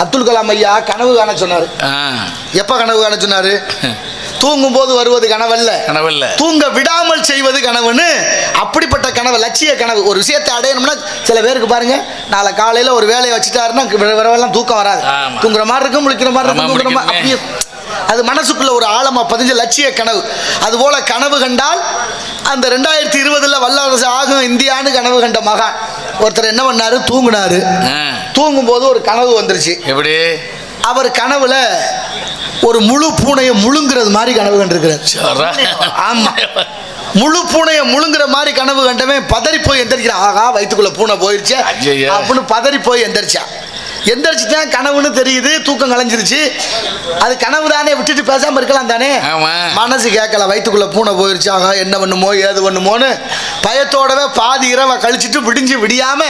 அப்துல் கலாம் ஐயா கனவு காண சொன்னாரு. எப்ப கனவு காண சொன்னாரு? தூங்கும் போது வருவது கனவல்ல. கனவில்ல. தூங்க விடாமல் செய்வது கனவுன்னு அப்படிப்பட்ட கனவு லட்சிய கனவு. ஒரு விஷயத்தை அடையணும்னா சில பேருக்கு பாருங்க நாளை காலையில ஒரு வேலையை வச்சுட்டாருன்னா விர- விரவெல்லாம் தூக்கம் வராது. தூங்குற மாதிரி இருக்கும் முழிக்கிற மாதிரி இருக்கும் தூங்குற மாதிரி அப்படியே. அது மனசுக்குள்ள ஒரு ஆழமா பதிஞ்ச லட்சிய கனவு. அதுபோல கனவு கண்டால் அந்த ரெண்டாயிரத்தி இருபதுல வல்லரசு ஆகும் இந்தியான்னு கனவு கண்ட மகான். ஒருத்தர் என்ன பண்ணாரு? தூங்குனாரு. தூங்கும் போது ஒரு கனவு வந்துருச்சு. எப்படி? அவர் கனவுல ஒரு முழு பூனையை முழுங்குறது மாதிரி கனவு கண்டிருக்கிறார். ஆமா. முழு பூனையை முழுங்குற மாதிரி கனவு கண்டவன் பதறி போய் எந்திரிக்கிறான். ஆகா வயித்துக்குள்ள பூனை போயிருச்சு. அப்படின்னு பதறி போய் எந்திரிச்சான். எந்திரிச்சுட்டான் கனவுன்னு தெரியுது தூக்கம் கலைஞ்சிருச்சு. அது கனவு தானே விட்டுட்டு பேசாம இருக்கலாம் தானே. மனசு கேட்கல வயித்துக்குள்ள பூனை போயிருச்சு ஆகா என்ன பண்ணுமோ ஏது பண்ணுமோன்னு. பயத்தோடவே பாதி இரவை கழிச்சிட்டு விடிஞ்சு விடியாம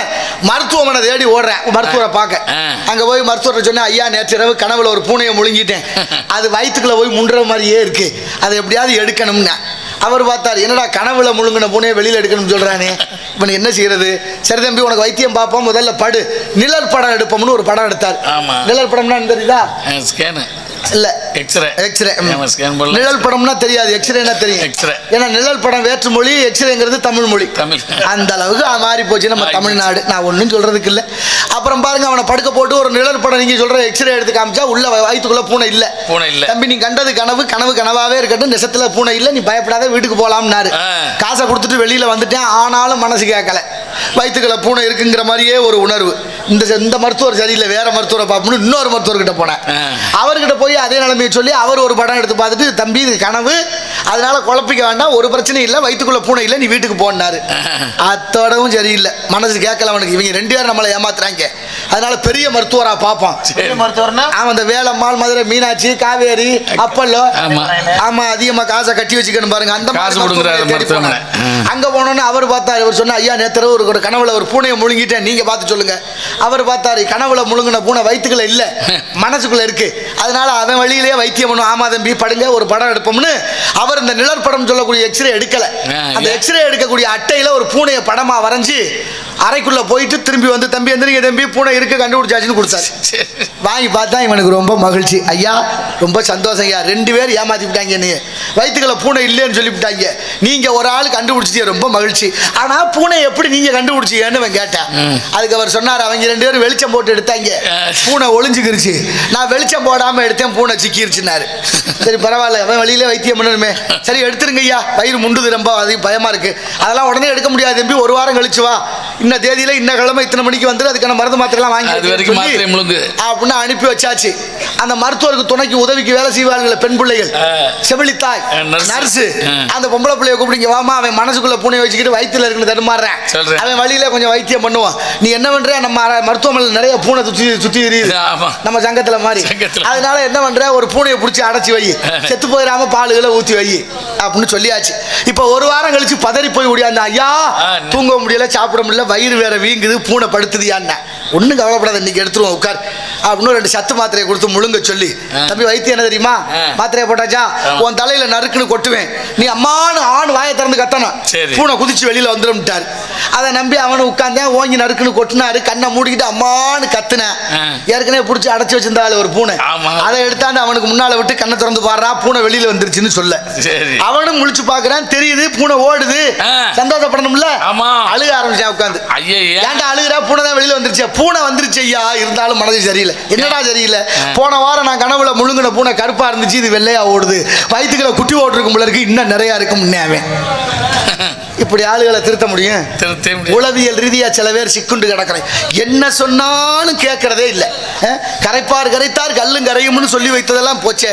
மருத்துவமனை தேடி ஓடுறேன். மருத்துவரை பார்க்க. அங்க போய் மருத்துவரை சொன்னேன் ஐயா நேற்று இரவு கனவுல ஒரு பூனையை முழுங்கிட்டேன். அது வயித்துக்குள்ள போய் முண்டுற மாதிரியே இருக்கு. அதை எப்படியாவது எடுக்கணும்னா அவர் பார்த்தார் என்னடா கனவுல முழுங்கின பூனையை வெளியில எடுக்கணும்னு சொல்றானே? இவன் என்ன செய்யறது? சரி தம்பி உனக்கு வைத்தியம் பார்ப்போம் முதல்ல படு. நிழல் படம் எடுப்போம்னு ஒரு படம் எடுத்தார். நிழல் படம்னா என்ன தெரியுதா? ஸ்கேனு இல்ல. X-ray x-ray. நிழல் படம்னா தெரியாது. எக்ஸ்ரேனா தெரியும்? X-ray. ஏன்னா நிழல் படம் வேற்று மொழி எக்ஸ்ரேங்கிறது தமிழ் மொழி. தமிழ். அந்த அளவுக்கு மாறி போச்சு. நம்ம தமிழ்நாடு. நான் ஒன்றும் சொல்றதுக்கு இல்லை. அப்புறம் பாருங்க அவனை படுக்க போட்டு ஒரு நிழல் படம் நீங்க சொல்ற எக்ஸ்ரே எடுத்து காமிச்சா உள்ள வ- வயித்துக்குள்ள பூனை இல்ல. பூனை இல்ல. தம்பி நீ கண்டது கனவு கனவு கனவாவே இருக்கட்டும். நிசத்துல பூனை இல்ல. நீ பயப்படாத வீட்டுக்கு போலாம்னாரு. காசை கொடுத்துட்டு வெளியில வந்துட்டேன். ஆனாலும் மனசு கேட்கல. வயிற்றுக்குள்ள பூனை இருக்குங்கிற மாதிரியே ஒரு உணர்வு. இந்த இந்த மருத்துவர் சரியில்லை வேற மருத்துவரை பார்ப்போம்னு இன்னொரு மருத்துவர்கிட்ட போனேன். அவர்கிட்ட போய் அதே நிலைமையை சொல்லி அவர் ஒரு படம் எடுத்து பார்த்துட்டு தம்பி இது கனவு அதனால குழப்பிக்க வேண்டாம். ஒரு பிரச்சனையும் இல்லை. வயிற்றுக்குள்ள பூனை இல்லை. நீ வீட்டுக்கு போனாரு அத்தோடவும் சரியில்லை. மனசு கேட்கல அவனுக்கு. இவங்க ரெண்டு பேரும் நம்மளை ஏமாத்துறாங்க. அதனால பெரிய மருத்துவரா பார்ப்போம் சரி. மருத்துவர்னா? அவன் அந்த வேலம்மாள் மதுரை மீனாட்சி காவேரி அப்பல்லோ. ஆமா. அதிகமா காசை கட்டி வச்சுக்கணும் பாருங்க. அந்த. அங்க போனோன்னு அவர் பார்த்தாரு. இவர் சொன்னா ஐயா நேத்து ஒரு கனவுல ஒரு பூனையை முழுங்கிட்டேன். நீங்க பார்த்து சொல்லுங்க. அவர் பார்த்தாரு கனவுல முழுங்கின பூனை வயித்துக்குள்ள இல்ல. மனசுக்குள்ள இருக்கு. அதனால அவன் வழியிலேயே வைத்தியம் பண்ணும் ஆமா தம்பி படுங்க. ஒரு படம் எடுப்போம்னு அவர் இந்த நிழற்படம் சொல்லக்கூடிய எக்ஸ்ரே எடுக்கல அந்த? எக்ஸ்ரே எடுக்கக்கூடிய அட்டையில ஒரு பூனையை படமா வரைஞ்சு அறைக்குள்ள போயிட்டு திரும்பி வந்து தம்பி எந்திரிங்க தம்பி பூனை இருக்கு கண்டுபிடிச்சாச்சுன்னு கொடுத்தாரு. வாங்கி பார்த்தா இவனுக்கு ரொம்ப மகிழ்ச்சி. ஐயா ரொம்ப சந்தோஷம் ஐயா. ரெண்டு பேர் ஏமாத்தி விட்டாங்க நீ வயிற்றுக்குள்ள பூனை இல்லைன்னு சொல்லிவிட்டாங்க. நீங்க ஒரு ஆள் கண்டுபிடிச்சிட்டீங்க ரொம்ப மகிழ்ச்சி. ஆனா பூனை எப்படி நீங்க கண்டுபிடிச்சீங்கன்னு அவன் கேட்டேன். அதுக்கு அவர் சொன்னார் அவங்க ரெண்டு பேரும் வெளிச்சம் போட்டு எடுத்தாங்க. பூனை ஒளிஞ்சுக்கிருச்சு. நான் வெளிச்சம் போடாம எடுத்தேன் பூனை சிக்கிருச்சுனாரு சரி பரவாயில்ல. அவன் வழியில வைத்தியம் பண்ணணுமே. சரி எடுத்துருங்க ஐயா. வயிறு முண்டுது ரொம்ப அது பயமா இருக்கு. அதெல்லாம் உடனே எடுக்க முடியாது தம்பி. ஒரு வாரம் கழிச்சு வா. இன்ன தேதியில இன்ன கிழமை இத்தனை மணிக்கு வந்துரு அதுக்கான மருந்து மாத்திரை எல்லாம் வாங்கி அது வரைக்கும் சொல்லி மாத்திரை முழுங்கு. அப்படின்னு அனுப்பி வச்சாச்சு. அந்த மருத்துவருக்கு துணைக்கு உதவிக்கு வேலை செய்வார்கள் பெண் பிள்ளைகள். செவிலித்தாய். நர்ஸு. அந்த பொம்பளை பிள்ளைய கூப்பிடுங்க வாமா அவன் மனசுக்குள்ள பூனை வச்சுக்கிட்டு வயித்துல இருக்குன்னு தடுமாறுறேன். அவன் வழியில கொஞ்சம் வைத்தியம் பண்ணுவான். நீ என்ன பண்ற? நம்ம மருத்துவமனையில் நிறைய பூனை சுத்தி சுத்தி எரியுது. நம்ம சங்கத்துல மாதிரி. அதனால என்ன பண்ற? ஒரு பூனையை பிடிச்சி அடைச்சி வை. செத்து போயிடாம பாலுகளை ஊத்தி வை அப்படின்னு சொல்லியாச்சு. இப்ப ஒரு வாரம் கழிச்சு பதறி போய் முடியாது ஐயா தூங்க முடியல சாப்பிட முடியல வயிறு வேற வீங்குது பூனை படுத்துதியான்னு ஒன்றும் கவலைப்படாத இன்னைக்கு எடுத்துருவோம் உட்கார். அப்படின்னு ரெண்டு சத்து மாத்திரையை கொடுத்து முழுங்க சொல்லி. தம்பி வைத்தியம் என்ன தெரியுமா. மாத்திரையை போட்டாச்சா. உன் தலையில நறுக்குன்னு கொட்டுவேன். நீ அம்மானு ஆண் வாயை திறந்து கத்தணும். பூனை குதிச்சு வெளியில வந்துரும்ட்டாரு அதை நம்பி அவனு உட்கார்ந்தேன். ஓங்கி நறுக்குன்னு கொட்டினாரு. கண்ணை மூடிக்கிட்டு அம்மான்னு கத்துனேன். ஏற்கனவே பிடிச்சி அடைச்சி வச்சிருந்தாள் ஒரு பூனை. அதை எடுத்தாந்து அவனுக்கு முன்னால விட்டு கண்ணை திறந்து பாடுறா. பூனை வெளியில வந்துருச்சுன்னு சொல்ல. அவனும் முழிச்சு பாக்குறான் தெரியுது பூனை ஓடுது. சந்தோஷப்படணும்ல. அழுக ஆரம்பிச்சான் உட்காந்து ஏன்டா அழுகுறா? பூனை தான் வெளியில வந்துருச்சு. பூனை வந்துருச்சு ஐயா. இருந்தாலும் மனது சரியில்லை. என்னடா சரியில்லை போன வாரம் நான் கனவுல முழுங்கின பூனை கருப்பா இருந்துச்சு இது வெள்ளையா ஓடுது. வயிற்றுக்குள்ள குட்டி ஓட்டுருக்கும் போல இருக்கு இன்னும் நிறைய இருக்கும் அவன். இப்படி ஆளுகளை திருத்த முடியும்? உளவியல் ரீதியா சில பேர் சிக்குண்டு கிடக்கிறேன் என்ன சொன்னாலும் கேட்கறதே இல்லை. கரைப்பார் கரைத்தார் கல்லும் கரையும்னு சொல்லி வைத்ததெல்லாம் போச்சே.